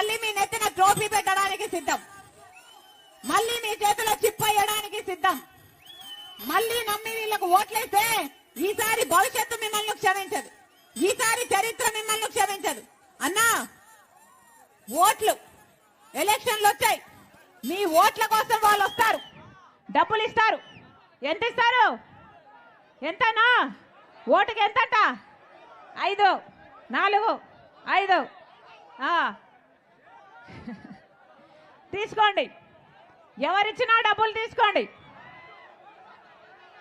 మళ్ళీ మీ నెత్తిన ట్రోఫీ పెట్టడానికి సిద్ధం. మళ్ళీ మీ చేతిలో చిప్పయ్యడానికి సిద్ధం. మళ్ళీ నమ్మి వీళ్ళకు ఓట్లేస్తే ఈసారి భవిష్యత్తు మిమ్మల్ని క్షమించదు. ఈసారి చరిత్ర మిమ్మల్ని క్షమించదు. అన్నా ఓట్లు ఎలక్షన్లు వచ్చాయి. మీ ఓట్ల కోసం వాళ్ళు వస్తారు. డబ్బులు ఇస్తారు. ఎంత ఇస్తారు? ఎంతనా? ఓటుకి ఎంతట? ఐదు నాలుగు ఐదు. ఆ. తీసుకోండి. ఎవరిచ్చినా డబ్బులు తీసుకోండి.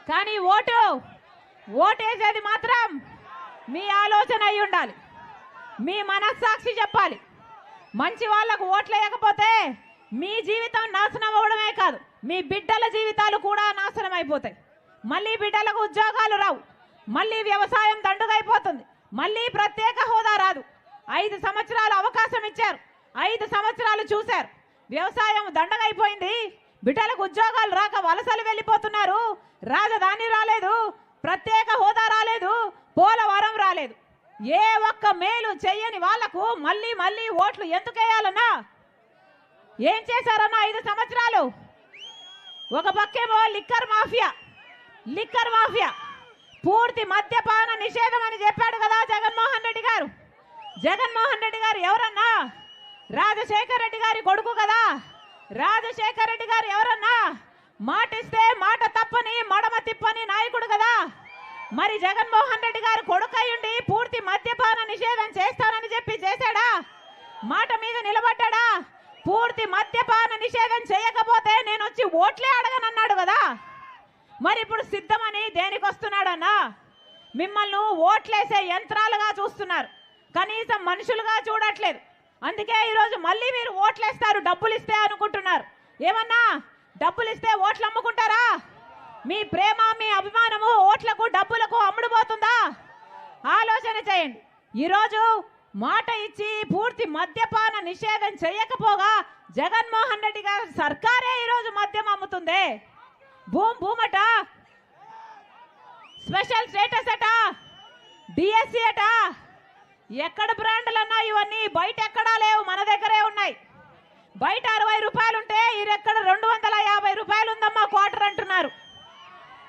కానీ ఓటు ఓటేసేది మాత్రం మీ ఆలోచన అయి ఉండాలి. మీ మనస్సాక్షి చెప్పాలి. మంచి వాళ్ళకు ఓట్లేయకపోతే మీ జీవితం నాశనం అవ్వడమే కాదు మీ బిడ్డల జీవితాలు కూడా నాశనం అయిపోతాయి. మళ్ళీ బిడ్డలకు ఉద్యోగాలు రావు మళ్ళీ వ్యవసాయం దండుగైపోతుంది మళ్ళీ ప్రత్యేక హోదా రాదు. ఐదు సంవత్సరాలు అవకాశం ఇచ్చారు ఐదు సంవత్సరాలు చూశారు. వ్యవసాయం దండగైపోయింది బిడ్డలకు ఉద్యోగాలు రాక వలసలు వెళ్ళిపోతున్నారు. రాజధాని రాలేదు. ప్రత్యేక హోదా రాలేదు. పోలవరం రాలేదు. ఏ ఒక్క మేలు చెయ్యని వాళ్ళకు మళ్ళీ మళ్ళీ ఓట్లు ఎందుకు వేయాలన్నా? ఏం చేశారన్నా ఐదు సంవత్సరాలు? ఒక పక్కేమో లిక్కర్ మాఫియా. Liquor mafia. పూర్తి మద్యపాన నిషేధం అని చెప్పాడు కదా జగన్మోహన్ రెడ్డి గారు. జగన్మోహన్ రెడ్డి గారు ఎవరన్నా? రాజశేఖర్ రెడ్డి గారి కొడుకు కదా? రాజశేఖర్ రెడ్డి గారు ఎవరన్నా? మాటిస్తే మాట తప్పని మడమ తిప్పని నాయకుడు కదా? మరి జగన్మోహన్ రెడ్డి గారు కొడుకయ్యుండి పూర్తి మద్యపాన నిషేధం చేస్తానని చెప్పి చేశాడా? మాట మీద నిలబడ్డాడా? పూర్తి మద్యపాన నిషేధం చేయకపోతే నేను వచ్చి ఓట్లే అడగనన్నాడు కదా? మరి ఇప్పుడు సిద్ధమని దేనికి వస్తున్నాడన్నా మిమ్మల్ని ఓట్లేసే యంత్రాలుగా చూస్తున్నారు. కనీసం మనుషులుగా చూడట్లేదు. అందుకే ఈరోజు మళ్ళీ మీరు ఓట్లేస్తారు డబ్బులు ఇస్తే అనుకుంటున్నారు. ఏమన్నా? డబ్బులు ఇస్తే ఓట్లు అమ్ముకుంటారా? మీ ప్రేమ మీ అభిమానము ఓట్లకు డబ్బులకు అమ్ముడుపోతుందా? ఆలోచన చేయండి. ఈరోజు మాట ఇచ్చి పూర్తి మద్యపాన నిషేధం చేయకపోగా జగన్మోహన్ రెడ్డి గారు సర్కారే ఈరోజు మద్యం అమ్ముతుంది? భూమ్ భూమట? స్పెషల్ స్టేటస్ అట? డిఎస్సి అట? ఎక్కడ బ్రాండ్లు అన్నా ఇవన్నీ? బయట ఎక్కడా లేవు మన దగ్గరే ఉన్నాయి. బయట అరవై రూపాయలు ఉంటే ఎక్కడ రెండు వందల యాభై రూపాయలు ఉందమ్మా క్వార్టర్ అంటున్నారు.